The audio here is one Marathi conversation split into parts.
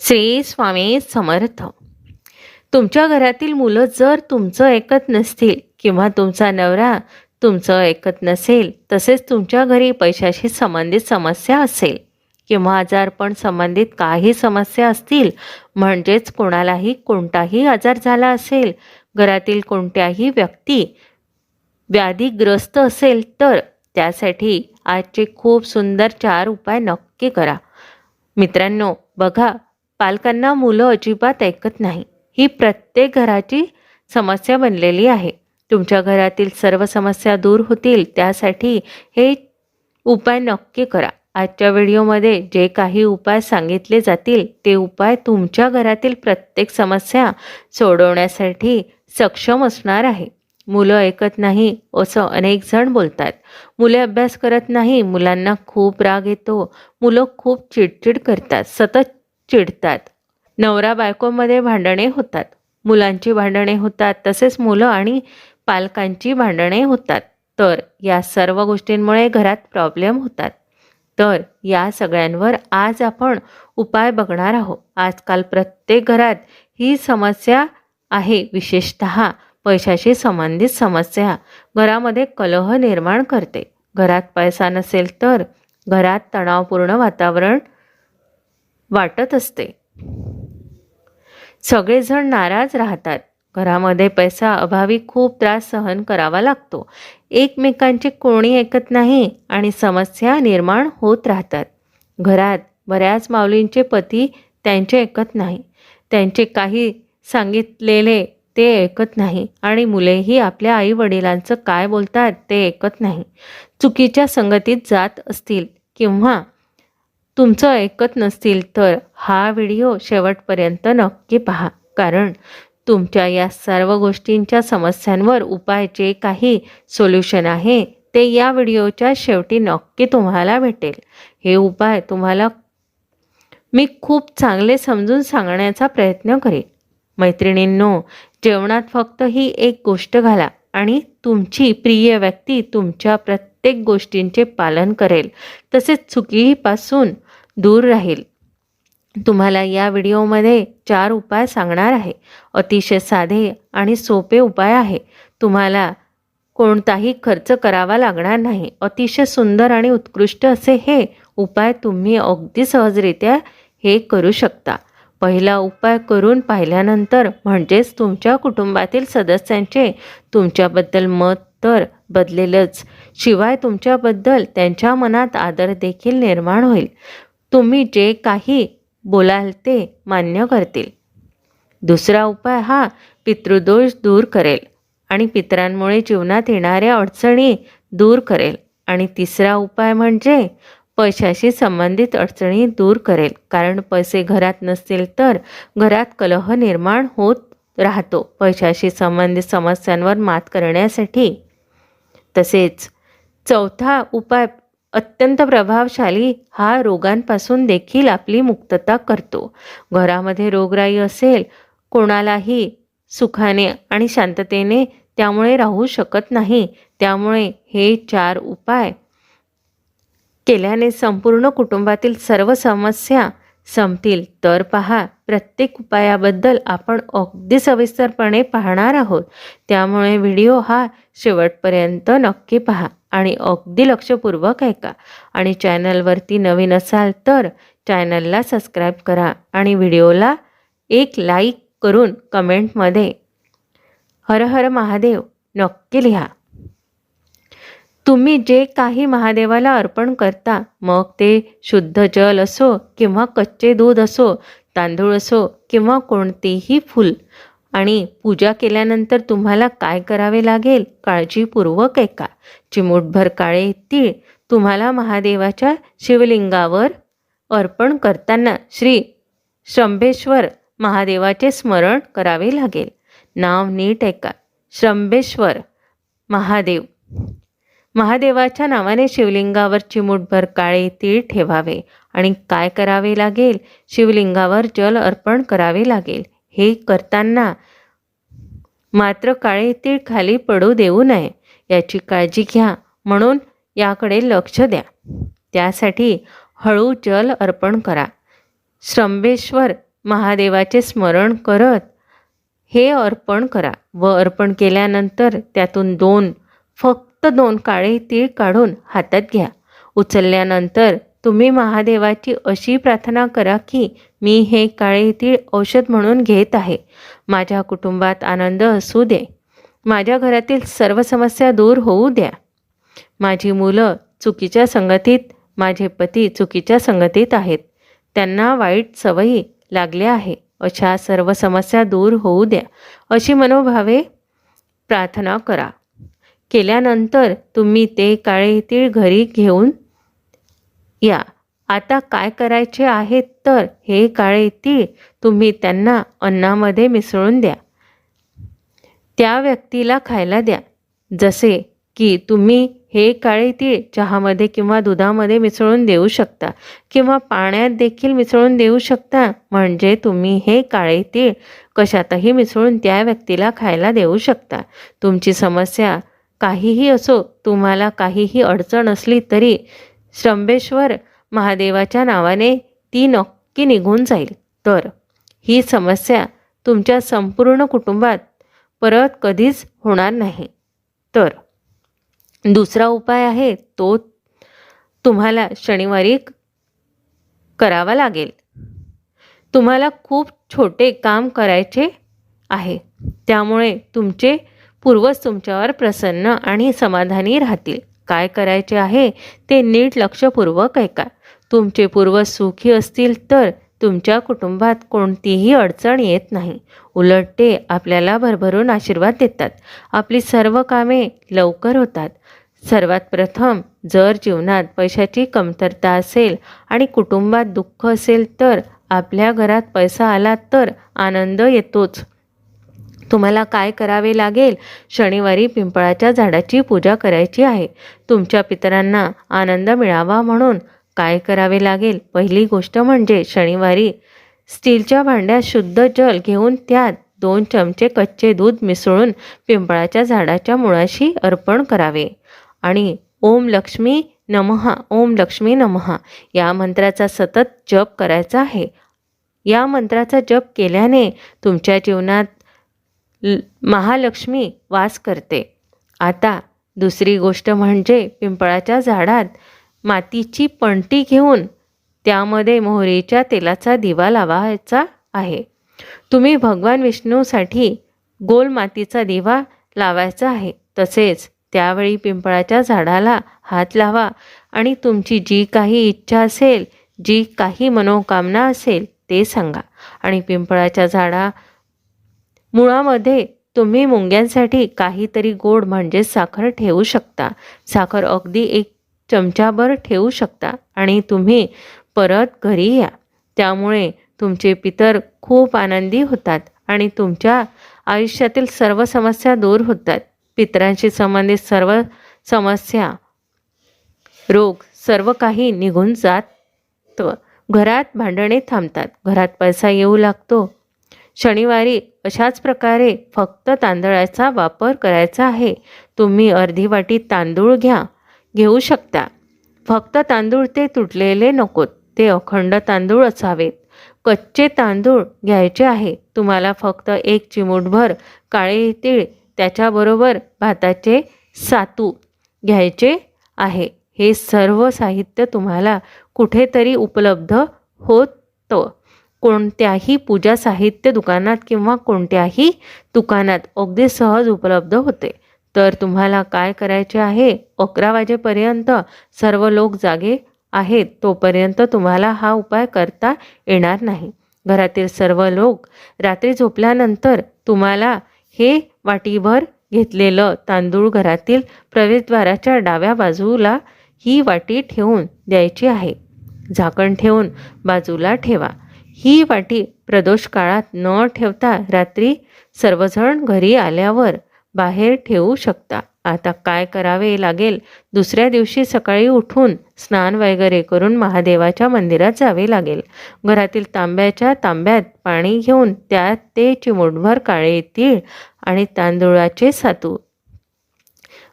श्री स्वामी समर्थ. तुमच्या घरातील मुलं जर तुमचं ऐकत नसतील किंवा तुमचा नवरा तुमचं ऐकत नसेल तसेच तुमच्या घरी पैशाशी संबंधित समस्या असेल किंवा आजारपण संबंधित काही समस्या असतील म्हणजेच कोणालाही कोणताही आजार झाला असेल घरातील कोणत्याही व्यक्ती व्याधीग्रस्त असेल तर त्यासाठी आजचे खूप सुंदर चार उपाय नक्की करा. मित्रांनो बघा पालकांना मुलं अजिबात ऐकत नाही. ही प्रत्येक घराची समस्या बनलेली आहे. तुमच्या घरातील सर्व समस्या दूर होतील त्यासाठी हे उपाय नक्की करा. आजच्या व्हिडिओमध्ये जे काही उपाय सांगितले जातील ते उपाय तुमच्या घरातील प्रत्येक समस्या सोडवण्यासाठी सक्षम असणार आहे. मुलं ऐकत नाही असं अनेक जण बोलतात. मुले अभ्यास करत नाही मुलांना खूप राग येतो. मुलं खूप चिडचिड करतात. सतत चिडतात. नवरा बायकोमध्ये भांडणे होतात. मुलांची भांडणे होतात तसेच मुलं आणि पालकांची भांडणे होतात. तर या सर्व गोष्टींमुळे घरात प्रॉब्लेम होतात. तर या सगळ्यांवर आज आपण उपाय बघणार आहोत. आजकाल प्रत्येक घरात ही समस्या आहे. विशेषत पैशाशी संबंधित समस्या. घरामध्ये कलह निर्माण करते. घरात पैसा नसेल तर घरात तणावपूर्ण वातावरण वाटत असते. सगळेजण नाराज राहतात. घरामध्ये पैसा अभावी खूप त्रास सहन करावा लागतो. एकमेकांचे कोणी ऐकत नाही आणि समस्या निर्माण होत राहतात. घरात बऱ्याच माऊलींचे पती त्यांचे ऐकत नाही. त्यांचे काही सांगितलेले ते ऐकत नाही आणि मुलेही आपल्या आई वडिलांचं काय बोलतात ते ऐकत नाही. चुकीच्या संगतीत जात असतील किंवा तुमचं ऐकत नसतील तर हा व्हिडिओ शेवटपर्यंत नक्की पहा. कारण तुमच्या या सर्व गोष्टींच्या समस्यांवर उपाय जे काही सोल्युशन आहे ते या व्हिडिओच्या शेवटी नक्की तुम्हाला भेटेल. हे उपाय तुम्हाला मी खूप चांगले समजून सांगण्याचा प्रयत्न करेन. मैत्रिणींनो जेवणात फक्त ही एक गोष्ट घाला आणि तुमची प्रिय व्यक्ती तुमच्या प्रत्येक गोष्टींचे पालन करेल. तसेच चुकीपासून दूर राहील. तुम्हाला या व्हिडिओमध्ये चार उपाय सांगणार आहे. अतिशय साधे आणि सोपे उपाय आहे. तुम्हाला कोणताही खर्च करावा लागणार नाही. अतिशय सुंदर आणि उत्कृष्ट असे हे उपाय तुम्ही अगदी सहजरित्या हे करू शकता. पहिला उपाय करून पाहिल्यानंतर म्हणजेच तुमच्या कुटुंबातील सदस्यांचे तुमच्याबद्दल मत तर बदलेलच. शिवाय तुमच्याबद्दल त्यांच्या मनात आदर देखील निर्माण होईल. तुम्ही जे काही बोलाल ते मान्य करतील. दुसरा उपाय हा पितृदोष दूर करेल आणि पितरांमुळे जीवनात येणाऱ्या अडचणी दूर करेल. आणि तिसरा उपाय म्हणजे पैशाशी संबंधित अडचणी दूर करेल. कारण पैसे घरात नसतील तर घरात कलह निर्माण होत राहतो. पैशाशी संबंधित समस्यांवर मात करण्यासाठी. तसेच चौथा उपाय अत्यंत प्रभावशाली हा रोगांपासून देखील आपली मुक्तता करतो. घरामध्ये रोगराई असेल कोणालाही सुखाने आणि शांततेने त्यामुळे राहू शकत नाही. त्यामुळे हे चार उपाय केल्याने संपूर्ण कुटुंबातील सर्व समस्या संपतील. तर पहा प्रत्येक उपायाबद्दल आपण अगदी सविस्तरपणे पाहणार आहोत. त्यामुळे व्हिडिओ हा शेवटपर्यंत नक्की पहा. आणि अगदी लक्षपूर्वक ऐका. आणि चॅनलवरती नवीन असाल तर चॅनलला सबस्क्राईब करा आणि व्हिडिओला एक लाईक करून कमेंटमध्ये हर हर महादेव नक्की लिहा. तुम्ही जे काही महादेवाला अर्पण करता मग ते शुद्ध जल असो किंवा कच्चे दूध असो तांदूळ असो किंवा कोणतेही फूल आणि पूजा केल्यानंतर तुम्हाला काय करावे लागेल? काळजीपूर्वक ऐका. चिमूटभर काळे तीळ तुम्हाला महादेवाच्या शिवलिंगावर अर्पण करताना श्री श्रंभेश्वर महादेवाचे स्मरण करावे लागेल. नाव नीट ऐका. श्रंभेश्वर महादेव. महादेवाच्या नावाने शिवलिंगावर चिमूटभर काळे तीळ ठेवावे आणि काय करावे लागेल? शिवलिंगावर जल अर्पण करावे लागेल. हे करताना मात्र काळे तीळ खाली पडू देऊ नये याची काळजी घ्या. म्हणून याकडे लक्ष द्या. त्यासाठी हळू जल अर्पण करा. श्रंबेश्वर महादेवाचे स्मरण करत हे अर्पण करा व अर्पण केल्यानंतर त्यातून दोन फक्त दोन काळे तीळ काढून हातात घ्या. उचलल्यानंतर तुम्ही महादेवाची अशी प्रार्थना करा की मी हे काळे तीळ औषध म्हणून घेत आहे. माझ्या कुटुंबात आनंद असू दे. माझ्या घरातील सर्व समस्या दूर होऊ द्या. माझी मुलं चुकीच्या संगतीत माझे पती चुकीच्या संगतीत आहेत. त्यांना वाईट सवयी लागल्या आहे. अशा सर्व समस्या दूर होऊ द्या. अशी मनोभावे प्रार्थना करा. केल्यानंतर तुम्ही ते काळे तीळ घरी घेऊन या. आता काय करायचे आहे तर हे काळे तीळ तुम्ही त्यांना अन्नामध्ये मिसळून द्या. त्या व्यक्तीला खायला द्या. जसे की तुम्ही हे काळे तीळ चहामध्ये किंवा दुधामध्ये मिसळून देऊ शकता किंवा पाण्यात देखील मिसळून देऊ शकता. म्हणजे तुम्ही हे काळे तीळ कशातही मिसळून त्या व्यक्तीला खायला देऊ शकता. तुमची समस्या काहीही असो तुम्हाला काहीही अडचण असली तरी श्रंबेश्वर महादेवाच्या नावाने ती नक्की निघून जाईल. तर ही समस्या तुमच्या संपूर्ण कुटुंबात परत कधीच होणार नाही. तर दुसरा उपाय आहे तो तुम्हाला शनिवारी करावा लागेल. तुम्हाला खूप छोटे काम करायचे आहे. त्यामुळे तुमचे पूर्वज तुमच्यावर प्रसन्न आणि समाधानी राहतील. काय करायचे आहे ते नीट लक्षपूर्वक ऐका. तुमचे पूर्वज सुखी असतील तर तुमच्या कुटुंबात कोणतीही अडचण येत नाही. उलट ते आपल्याला भरभरून आशीर्वाद देतात. आपली सर्व कामे लवकर होतात. सर्वात प्रथम जर जीवनात पैशाची कमतरता असेल आणि कुटुंबात दुःख असेल तर आपल्या घरात पैसा आला तर आनंद येतोच. तुम्हाला काय करावे लागेल? शनिवारी पिंपळाच्या झाडाची पूजा करायची आहे. तुमच्या पितरांना आनंद मिळावा म्हणून काय करावे लागेल? पहिली गोष्ट म्हणजे शनिवारी स्टीलच्या भांड्यात शुद्ध जल घेऊन त्यात दोन चमचे कच्चे दूध मिसळून पिंपळाच्या झाडाच्या मुळाशी अर्पण करावे. आणि ओम लक्ष्मी नमहा ओम लक्ष्मी नमहा या मंत्राचा सतत जप करायचा आहे. या मंत्राचा जप केल्याने तुमच्या जीवनात महालक्ष्मी वास करते. आता दुसरी गोष्ट म्हणजे पिंपळाच्या झाडात मातीची पणटी घेऊन त्यामध्ये मोहरीच्या तेलाचा दिवा लावायचा आहे. तुम्ही भगवान विष्णूसाठी गोल मातीचा दिवा लावायचा आहे. तसेच त्यावेळी पिंपळाच्या झाडाला हात लावा आणि तुमची जी काही इच्छा असेल जी काही मनोकामना असेल ते सांगा. आणि पिंपळाच्या झाडा मुळामध्ये तुम्ही मुंग्यांसाठी काहीतरी गोड म्हणजे साखर ठेवू शकता. साखर अगदी एक चमचाभर ठेवू शकता आणि तुम्ही परत घरी या. त्यामुळे तुमचे पितर खूप आनंदी होतात आणि तुमच्या आयुष्यातील सर्व समस्या दूर होतात. पितरांशी संबंधित सर्व समस्या रोग सर्व काही निघून जात. घरात भांडणे थांबतात. घरात पैसा येऊ लागतो. शनिवारी अशाच प्रकारे फक्त तांदळाचा वापर करायचा आहे. तुम्ही अर्धी वाटी तांदूळ घ्या. घेऊ शकता. फक्त तांदूळ ते तुटलेले नकोत. ते अखंड तांदूळ असावेत. कच्चे तांदूळ घ्यायचे आहे. तुम्हाला फक्त एक चिमूटभर काळे तीळ त्याच्याबरोबर भाताचे सातू घ्यायचे आहे. हे सर्व साहित्य तुम्हाला कुठेतरी उपलब्ध होतं. कोणत्याही पूजा साहित्य दुकानात किंवा कोणत्याही दुकानात अगदी सहज उपलब्ध होते. तर तुम्हाला काय करायचे आहे? अकरा वाजेपर्यंत सर्व लोक जागे आहेत तोपर्यंत तुम्हाला हा उपाय करता येणार नाही. घरातील सर्व लोक रात्री झोपल्यानंतर तुम्हाला हे वाटीभर घेतलेलं तांदूळ घरातील प्रवेशद्वाराच्या डाव्या बाजूला ही वाटी ठेवून द्यायची आहे. झाकण ठेवून बाजूला ठेवा. ही वाटी प्रदोष काळात न ठेवता रात्री सर्वजण घरी आल्यावर बाहेर ठेवू शकता. आता काय करावे लागेल? दुसऱ्या दिवशी सकाळी उठून स्नान वगैरे करून महादेवाच्या मंदिरात जावे लागेल. घरातील तांब्याच्या तांब्यात पाणी घेऊन त्यात ते चिमुटभर काळे तीळ आणि तांदुळाचे सातू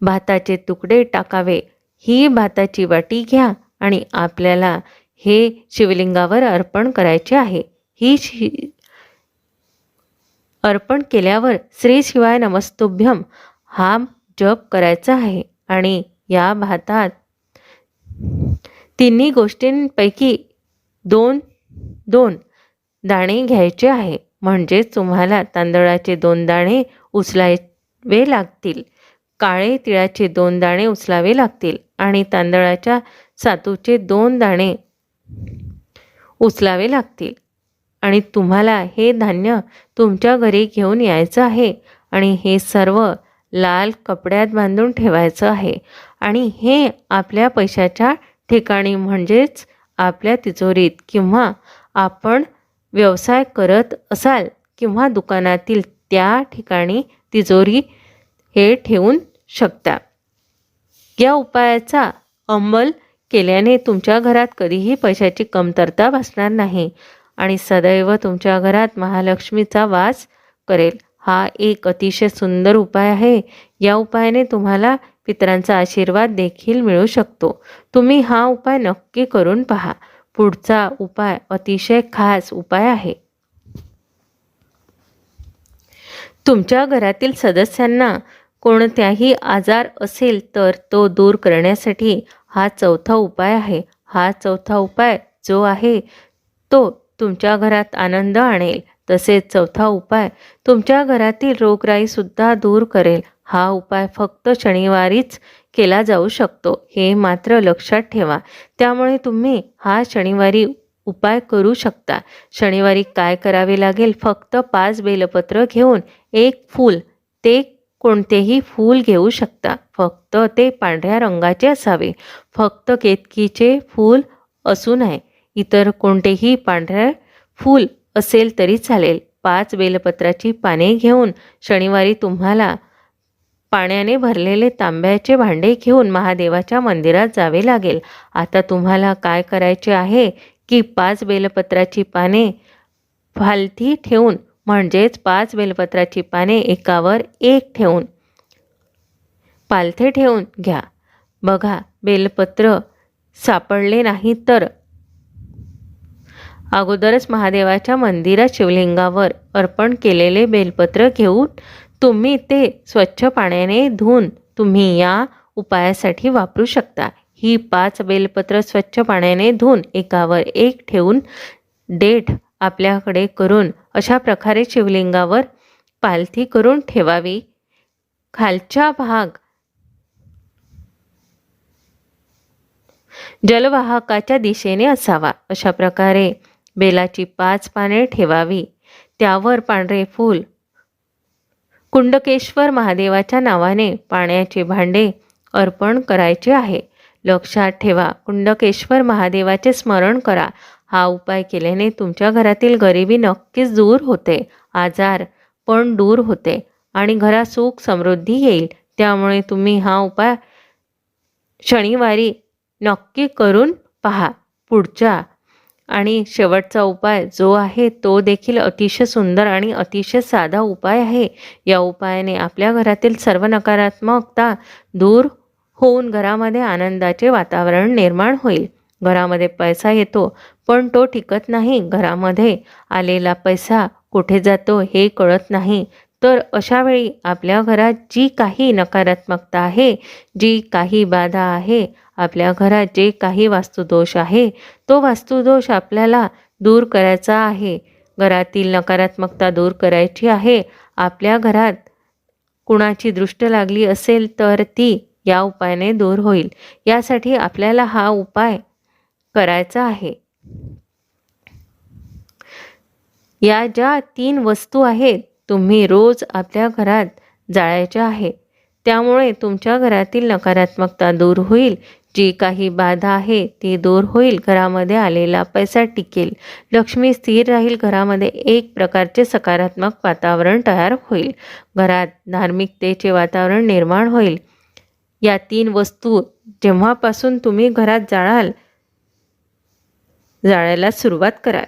भाताचे तुकडे टाकावे. ही भाताची वाटी घ्या आणि आपल्याला हे शिवलिंगावर अर्पण करायचे आहे. ही शि अर्पण केल्यावर श्री शिवाय नमस्तुभ्यम हा जप करायचा आहे आणि या भातात तिन्ही गोष्टींपैकी दोन दोन दाणे घ्यायचे आहे. म्हणजेच तुम्हाला तांदळाचे दोन दाणे उचलावे लागतील. काळे तिळाचे दोन दाणे उचलावे लागतील आणि तांदळाच्या सातूचे दोन दाणे उचलावे लागतील. आणि तुम्हाला हे धान्य तुमच्या घरी घेऊन यायचं आहे. आणि हे सर्व लाल कपड्यात बांधून ठेवायचं आहे. आणि हे आपल्या पैशाच्या ठिकाणी म्हणजेच आपल्या तिजोरीत किंवा आपण व्यवसाय करत असाल किंवा दुकानातील त्या ठिकाणी तिजोरी हे ठेवून शकता. या उपायाचा अंमल केल्याने तुमच्या घरात कधीही पैशाची कमतरता भासणार नाही आणि सदैव तुमच्या घरात महालक्ष्मीचा वास करेल. हा एक अतिशय सुंदर उपाय आहे. या उपायाने तुम्हाला पितरांचा आशीर्वाद देखील मिळू शकतो. तुम्ही हा उपाय नक्की करून पहा. पुढचा उपाय अतिशय खास उपाय आहे. तुमच्या घरातील सदस्यांना कोणत्याही आजार असेल तर तो दूर करण्यासाठी हा चौथा उपाय आहे. हा चौथा उपाय जो आहे तो तुमच्या घरात आनंद आणेल. तसेच चौथा उपाय तुमच्या घरातील रोगराईसुद्धा दूर करेल. हा उपाय फक्त शनिवारीच केला जाऊ शकतो. हे मात्र लक्षात ठेवा. त्यामुळे तुम्ही हा शनिवारी उपाय करू शकता. शनिवारी काय करावे लागेल? फक्त पाच बेलपत्र घेऊन एक फूल ते कोणतेही फूल घेऊ शकता. फक्त ते पांढऱ्या रंगाचे असावे. फक्त केतकीचे फूल असू नये. इतर कोणतेही पांढऱ्या फूल असेल तरी चालेल. पाच बेलपत्राची पाने घेऊन शनिवारी तुम्हाला पाण्याने भरलेले तांब्याचे भांडे घेऊन महादेवाच्या मंदिरात जावे लागेल. आता तुम्हाला काय करायचे आहे की पाच बेलपत्राची पाने फालथी ठेवून म्हणजेच पाच बेलपत्राची पाने एकावर एक ठेवून पालथे ठेवून घ्या. बघा बेलपत्र सापडले नाही तर. अगोदरच महादेवाच्या मंदिरात शिवलिंगावर अर्पण केलेले बेलपत्र घेऊन तुम्ही ते स्वच्छ पाण्याने धुवून तुम्ही या उपायासाठी वापरू शकता. ही पाच बेलपत्र स्वच्छ पाण्याने धुवून एकावर एक ठेवून डेठ आपल्याकडे करून अशा प्रकारे शिवलिंगावर पालथी करून ठेवावी. खालचा भाग जलवाहकाच्या दिशेने असावा. अशा प्रकारे बेलाची पाच पाने ठेवावी. त्यावर पांढरे फूल कुंडकेश्वर महादेवाच्या नावाने पाण्याचे भांडे अर्पण करायचे आहे. लक्षात ठेवा कुंडकेश्वर महादेवाचे स्मरण करा. हा उपाय केल्याने तुमच्या घरातील गरिबी नक्कीच दूर होते आजार पण दूर होते आणि घरात सुख समृद्धी येईल. त्यामुळे तुम्ही हा उपाय शनिवारी नक्की करून पहा. पुढच्या आणि शेवटचा उपाय जो आहे तो देखील अतिशय सुंदर आणि अतिशय साधा उपाय आहे. या उपायाने आपल्या घरातील सर्व नकारात्मकता दूर होऊन घरामध्ये आनंदाचे वातावरण निर्माण होईल. घरामध्ये पैसा येतो पण तो टिकत नाही घरामध्ये. आलेला पैसा कुठे जातो हे कळत नाही. तर अशावेळी आपल्या घरात जी काही नकारात्मकता आहे जी काही बाधा आहे आपल्या घरात जे काही वास्तुदोष आहे तो वास्तुदोष आपल्याला दूर करायचा आहे. घरातील नकारात्मकता दूर करायची आहे. आपल्या घरात कुणाची दृष्ट लागली असेल तर ती या उपायाने दूर होईल. यासाठी आपल्याला हा उपाय करायचा आहे. या ज्या तीन वस्तू आहेत तुम्ही रोज आपल्या घरात जाळायच्या आहे. त्यामुळे तुमच्या घरातील नकारात्मकता दूर होईल. जी काही बाधा आहे ती दूर होईल. घरामध्ये आलेला पैसा टिकेल. लक्ष्मी स्थिर राहील. घरामध्ये एक प्रकारचे सकारात्मक वातावरण तयार होईल. घरात धार्मिकतेचे वातावरण निर्माण होईल. या तीन वस्तू जेव्हापासून तुम्ही घरात जाळाल जाळायला सुरुवात कराल.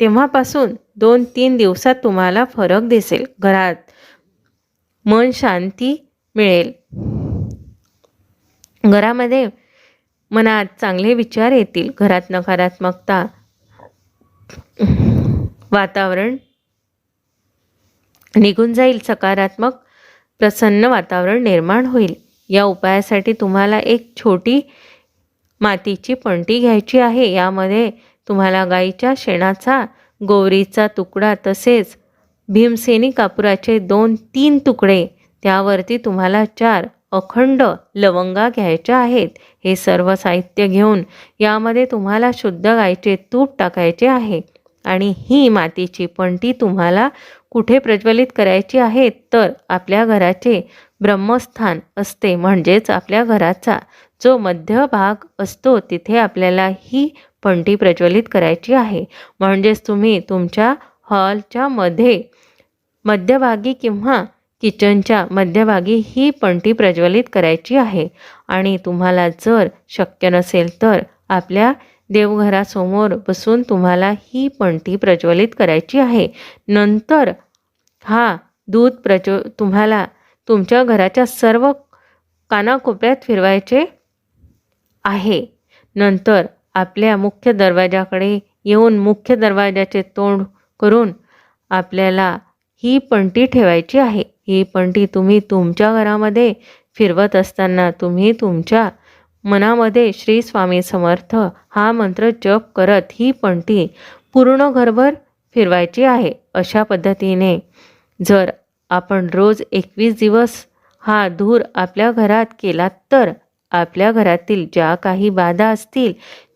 तेव्हापासून दोन तीन दिवसात तुम्हाला फरक दिसेल. घरात मन शांती मिळेल. घरामध्ये मनात चांगले विचार येतील. घरात नकारात्मकता वातावरण निघून जाईल. सकारात्मक प्रसन्न वातावरण निर्माण होईल. या उपायासाठी तुम्हाला एक छोटी मातीची पणटी घ्यायची आहे. यामध्ये तुम्हाला गाईच्या शेणाचा गोवरीचा तुकडा तसेच भीमसेनी कापुराचे दोन तीन तुकडे त्यावरती तुम्हाला चार अखंड लवंगा घ्यायच्या आहेत. हे सर्व साहित्य घेऊन यामध्ये तुम्हाला शुद्ध गाईचे तूप टाकायचे आहे आणि ही मातीची पणती तुम्हाला कुठे प्रज्वलित करायची आहे तर आपल्या घराचे ब्रह्मस्थान असते म्हणजेच आपल्या घराचा जो मध्य भाग असतो तिथे आपल्याला ही पणती प्रज्वलित करायची आहे. म्हणजेच तुम्ही तुमच्या हॉलच्या मध्ये मध्यभागी किंवा किचनच्या मध्यभागी ही पणती प्रज्वलित करायची आहे. आणि तुम्हाला जर शक्य नसेल तर आपल्या देवघरासमोर बसून तुम्हाला ही पणती प्रज्वलित करायची आहे. नंतर हा दूध प्रज्व तुम्हाला तुमच्या घराच्या सर्व कानाकोपऱ्यात फिरवायचे आहे. नंतर आपल्या मुख्य दरवाजाकडे येऊन मुख्य दरवाजाचे तोंड करून आपल्याला ही पणती ठेवायची आहे. ही पणती तुम्ही तुमच्या घरामध्ये फिरवत असताना तुम्ही तुमच्या मनामध्ये श्री स्वामी समर्थ हा मंत्र जप करत ही पणती पूर्ण घरभर फिरवायची आहे. अशा पद्धतीने जर आपण रोज एकवीस दिवस हा धूर आपल्या घरात केला तर आपल्या घरातील ज्या काही बाधा असतील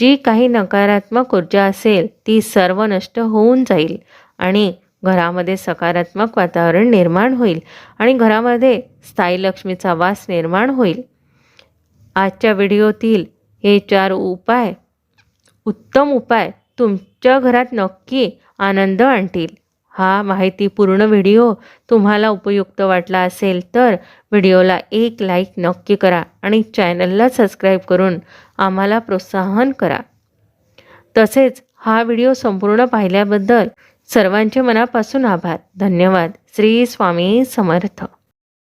जी काही नकारात्मक ऊर्जा असेल ती सर्व नष्ट होऊन जाईल आणि घरामध्ये सकारात्मक वातावरण निर्माण होईल आणि घरामध्ये स्थायी लक्ष्मीचा वास निर्माण होईल. आजच्या व्हिडिओतील हे चार उपाय उत्तम उपाय तुमच्या घरात नक्की आनंद आणतील. हा माहितीपूर्ण व्हिडिओ तुम्हाला उपयुक्त वाटला असेल तर व्हिडिओला एक लाईक नक्की करा आणि चॅनलला सबस्क्राईब करून आम्हाला प्रोत्साहन करा. तसेच हा व्हिडिओ संपूर्ण पाहिल्याबद्दल सर्वांचे मनापासून आभार. धन्यवाद. श्री स्वामी समर्थ.